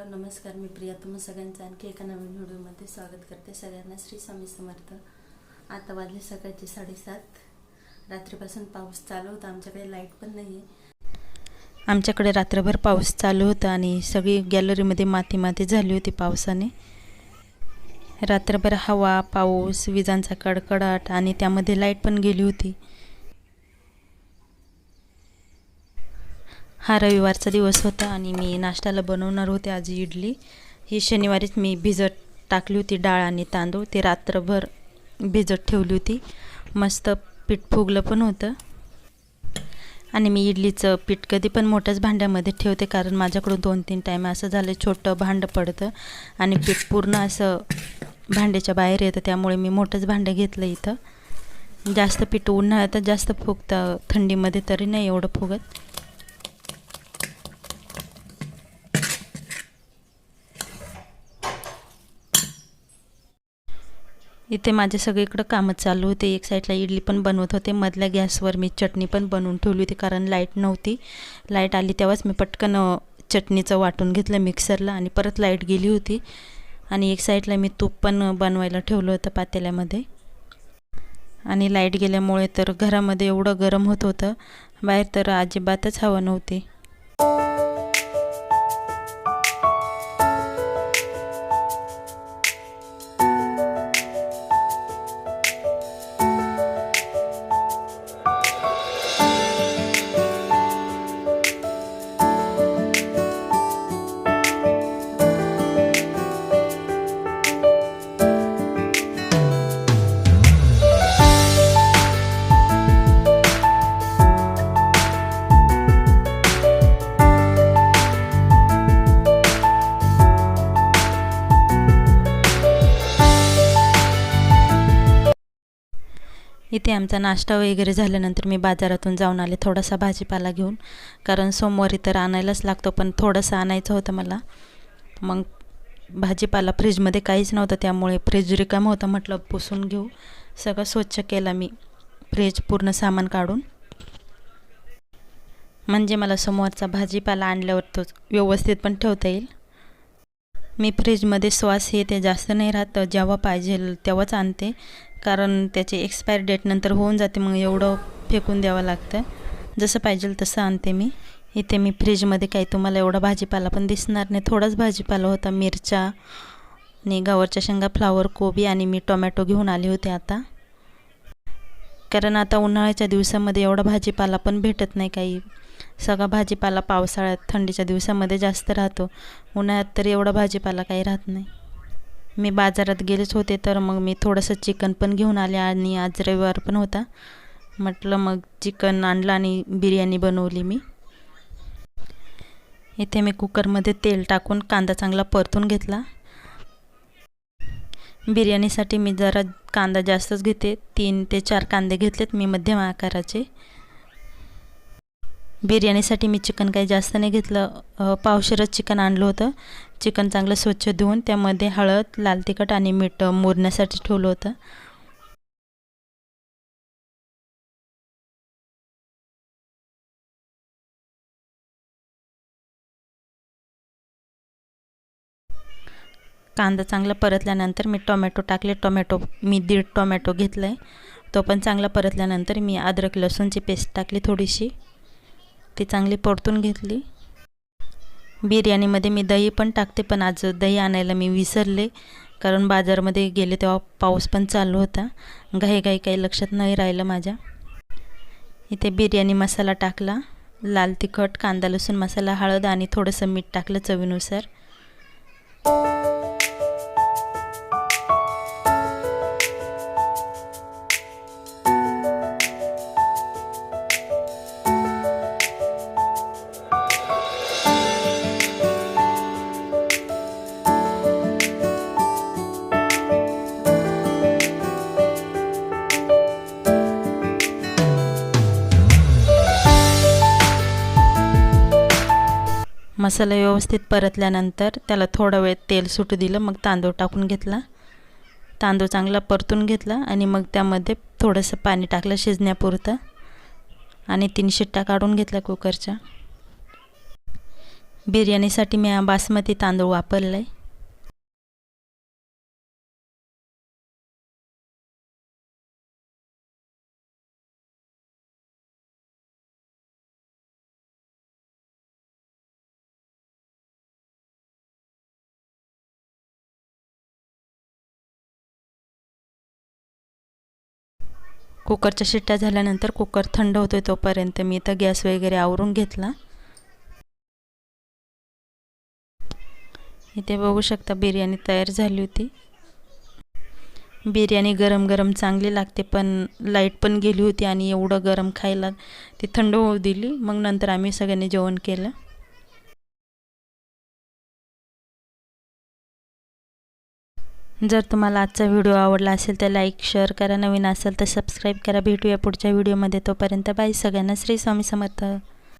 Hello नमस्कार मी प्रिया. तुम्हा सगळ्यांचं आणखी एका नवीन व्हिडिओमध्ये स्वागत करते. सगळ्यांना श्री स्वामी समर्थ. आता वाजले सकाळचे साडेसात. रात्रीपासून पाऊस चालू होता. आमच्याकडे लाइट पण नाही आहे आमच्याकडे रात्रभर पाऊस चालू होता आणि सगळी गॅलरीमध्ये माती माती झाली होती पावसाने. रात्रभर हवा पाऊस विजांचा कडकडाट आणि त्यामध्ये लाइट पण गेली होती. हा रविवारचा दिवस होता आणि मी नाश्त्याला बनवणार होते आज इडली. ही शनिवारीच मी भिजत टाकली होती डाळ आणि तांदूळ. ते रात्रभर भिजत ठेवली होती. मस्त पीठ फुगलं पण होतं. आणि मी इडलीचं पीठ कधी पण मोठ्याच भांड्यामध्ये ठेवते कारण माझ्याकडून दोन तीन टाईम असं झालं छोटं भांडं पडतं आणि पीठ पूर्ण असं भांड्याच्या बाहेर येतं. त्यामुळे मी मोठंच भांडं घेतलं इथं. जास्त पीठ उन्हाळ्यात जास्त फुगतं. थंडीमध्ये तरी नाही एवढं फुगत. इथे माझे सगळीकडं कामं चालू होते. एक साईडला इडली पण बनवत होते. मधल्या गॅसवर मी चटणी पण बनवून ठेवली होती कारण लाइट नव्हती. लाइट आली तेव्हाच मी पटकन चटणीचं वाटून घेतलं मिक्सरला आणि परत लाइट गेली होती. आणि एक साईडला मी तूप पण बनवायला ठेवलं होतं पातेल्यामध्ये. आणि लाइट गेल्यामुळे तर घरामध्ये एवढं गरम होत होतं. बाहेर तर अजिबातच हवा नव्हती. इथे आमचा नाश्ता वगैरे झाल्यानंतर मी बाजारातून जाऊन आले थोडासा भाजीपाला घेऊन. कारण सोमवारी तर आणायलाच लागतो पण थोडंसं आणायचं होतं मला. मग भाजीपाला फ्रीजमध्ये काहीच नव्हतं त्यामुळे फ्रीज रिकाम होतं म्हटलं पुसून घेऊ. सगळं स्वच्छ केलं मी फ्रीज पूर्ण सामान काढून. म्हणजे मला सोमवारचा भाजीपाला आणल्यावर तो व्यवस्थित पण ठेवता येईल. मी फ्रीजमध्ये श्वास हे ते जास्त नाही राहत जेव्हा पाहिजे तेव्हाच आणते. कारण त्याची एक्सपायर डेट नंतर होऊन जाते मग एवढं फेकून द्यावं लागतं. जसं पाहिजे तसं आणते मी. इथे मी फ्रीजमध्ये काही तुम्हाला एवढा भाजीपाला पण दिसणार नाही. थोडाच भाजीपाला होता मिरच्या आणि गावरच्या शेंगा फ्लावर कोबी आणि मी टोमॅटो घेऊन आले होते आता. कारण आता उन्हाळ्याच्या दिवसामध्ये एवढा भाजीपाला पण भेटत नाही काही. सगळा भाजीपाला पावसाळ्यात थंडीच्या दिवसामध्ये जास्त राहतो. उन्हाळ्यात तर एवढा भाजीपाला काही राहत नाही. मी बाजारात गेलेच होते तर मग मी थोडंसं चिकन पण घेऊन आले आणि आज रविवार पण होता. म्हटलं मग चिकन आणलं आणि बिर्याणी बनवली मी. इथे मी कुकरमध्ये तेल टाकून कांदा चांगला परतून घेतला. बिर्याणीसाठी मी जरा कांदा जास्तच घेते तीन ते चार कांदे घेतलेत मी मध्यम आकाराचे. बिर्याणीसाठी मी चिकन काही जास्त नाही घेतलं. पावशेरच चिकन आणलं होतं. चिकन चांगलं स्वच्छ धुवून त्यामध्ये हळद लाल तिखट आणि मीठ मोरण्यासाठी ठेवलं होतं. कांदा चांगला परतल्यानंतर मी टोमॅटो टाकले. टोमॅटो मी दीड टोमॅटो घेतला आहे तो पण चांगला परतल्यानंतर मी अद्रक लसूणची पेस्ट टाकली थोडीशी. ती चांगली परतून घेतली. बिर्याणीमध्ये मी दही पण टाकते पण आज दही आणायला मी विसरले. कारण बाजारमध्ये गेले तेव्हा पाऊस पण चालू होता. घाई घाई काही लक्षात नाही राहिलं माझ्या. इथे बिर्याणी मसाला टाकला. लाल तिखट कांदा लसूण मसाला हळद आणि थोडंसं मीठ टाकलं चवीनुसार. मसाला व्यवस्थित परतल्यानंतर त्याला थोडा वेळ तेल सुटू दिलं मग तांदूळ टाकून घेतला. तांदूळ चांगला परतून घेतला आणि मग त्यामध्ये थोडंसं पाणी टाकलं शिजण्यापुरतं. आणि तीन शिट्ट्या काढून घेतल्या कुकरच्या. बिर्याणीसाठी मी हा बासमती तांदूळ वापरला आहे कुकरच्या शिट्ट्या झाल्यानंतर कुकर थंड होतोय तोपर्यंत मी इथं गॅस वगैरे आवरून घेतला. इथे बघू शकता बिर्याणी तयार झाली होती. बिर्याणी गरम गरम चांगली लागते पण लाइट पण गेली होती आणि एवढं गरम खायला ती थंड होऊ दिली. मग नंतर आम्ही सगळ्यांनी जेवण केलं. जर तुम्हाला आजचा व्हिडिओ आवडला असेल तर लाईक शेअर करा. नवीन असेल तर सबस्क्राईब करा. भेटूया पुढच्या व्हिडिओमध्ये. तोपर्यंत बाय. सगळ्यांना श्री स्वामी समर्थ.